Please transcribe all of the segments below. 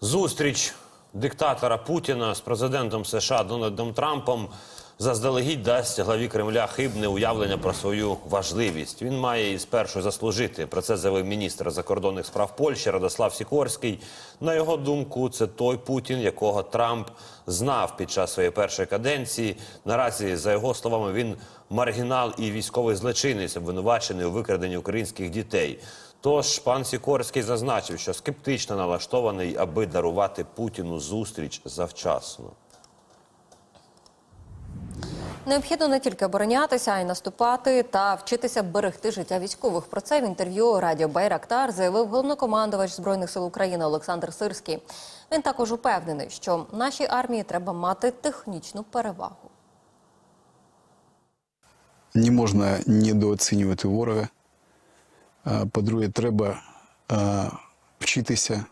Зустріч диктатора Путіна з президентом США Дональдом Трампом заздалегідь дасть главі Кремля хибне уявлення про свою важливість. Він має і спершу заслужити. Про це заявив міністр закордонних справ Польщі Радослав Сікорський. На його думку, це той Путін, якого Трамп знав під час своєї першої каденції. Наразі, за його словами, він маргінал і військовий злочинець, обвинувачений у викраденні українських дітей. Тож пан Сікорський зазначив, що скептично налаштований, аби дарувати Путіну зустріч завчасно. Необхідно не тільки оборонятися, а й наступати та вчитися берегти життя військових. Про це в інтерв'ю Радіо Байрактар заявив головнокомандувач збройних сил України Олександр Сирський. Він також упевнений, що нашій армії треба мати технічну перевагу. не можна недооцінювати ворога. По-друге, треба вчитися,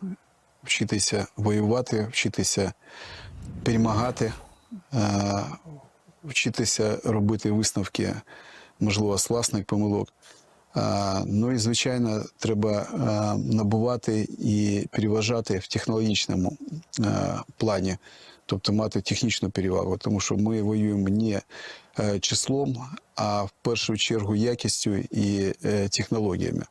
вчитися воювати, вчитися перемагати, вчитися робити висновки, можливо, з власних помилок. Ну і, звичайно, треба набувати і переважати в технологічному плані, тобто мати технічну перевагу, тому що ми воюємо не е, числом, а в першу чергу якістю і е, технологіями.